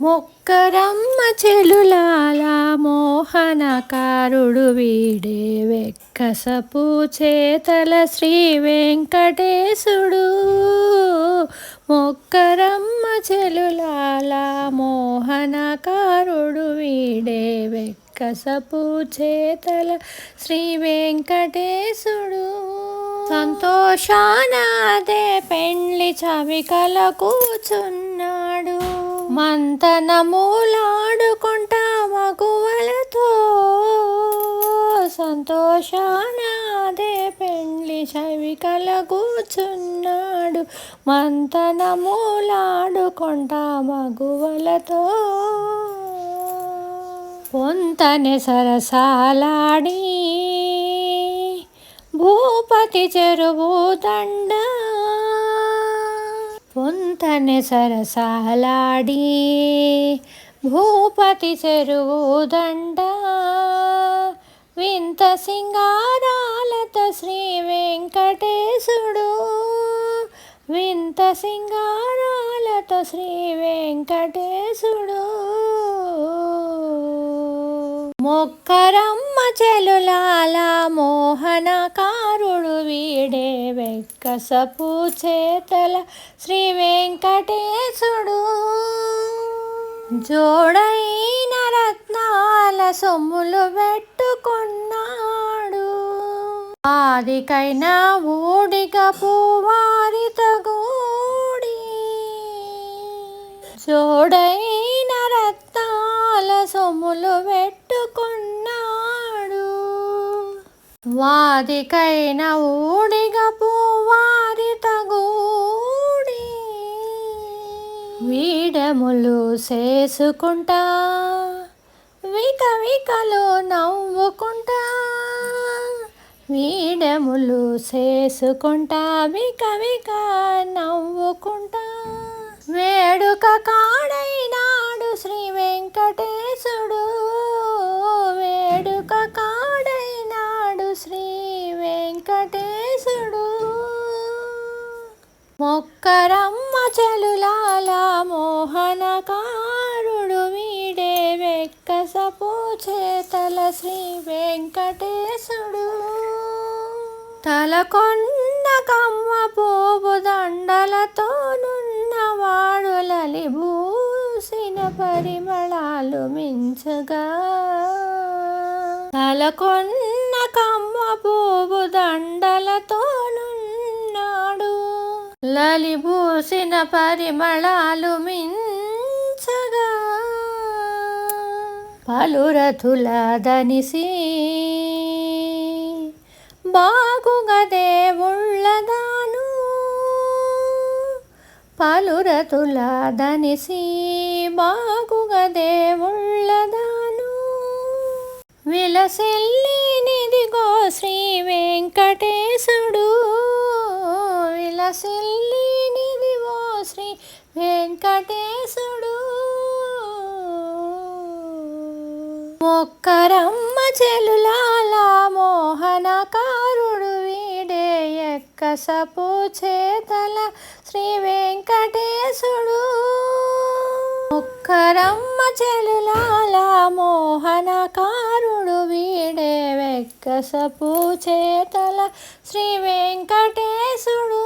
మొక్కరమ్మ చెలులాల మోహనకారుడు వీడే వెక్కసపు చేతల శ్రీ వెంకటేశుడు. మొక్కరమ్మ చెలులాల మోహనకారుడు వీడే వెక్కసపు చేతల శ్రీ వెంకటేశుడు. సంతోషానాదే పెండ్లి చవికల కూచున్నాడు. మంతనములాడుకుంటా మగువలతో సంతోషానాదే పెండ్లి చవికల కూచున్నాడు మంతనములాడుకుంటా మగువలతో పొంతని సరసాలాడి. భూపతి చెరువు దండా పొంతని సరసాలాడి భూపతి చెరువు దండ. వింత సింగారాలతో శ్రీ వెంకటేశుడు. వింత సింగారాలత శ్రీ వెంకటేశుడు. మొక్కరమ్మ చెలులాల మోహన వీడే వెక్కసపు చేతల శ్రీ వెంకటేశుడు జోడైన రత్నాల సొమ్ములు పెట్టుకున్నాడు. ఆదికైనా ఊడిక పువారిత గూడి జోడై వాదికైన ఊడిగ పువారిత తగూడి వీడములు చేసుకుంటా విక వికలు నవ్వుకుంటా వీడములు చేసుకుంటా విక విక నవ్వుకుంటా. వేడుక కాడైనాడు శ్రీ వెంకటేశుడు వెంకటేశుడు. మొక్కరమ్మ చెలులాల మోహనకారుడు వీడే వెక్కసపు చేతల శ్రీ వెంకటేశుడు. తలకొన్న కమ్మ పోపు దండలతో నున్నవాడు లలిభూసిన పరిమళాలు మించగా. తలకొన్న కమ్మ పోపు దండలతో నున్నాడు లలిభూసిన పరిమళాలు మించగా. పలురథుల దనిసి. బాగుగా దేవుళ్ళదాను పలురతుల దనిసి. బాగుగా దేవుళ్ళదాను విలసిల్లి వెంకటేశుడు. మొక్కరమ్మ చెలులాల మోహనకారుడు వీడే ఎక్కసపు చేతల శ్రీ వెంకటేశుడు. మొక్కరమ్మ చెలులాల మోహనకారుడు వీడే వెక్కసపు చేతల శ్రీ వెంకటేశుడు.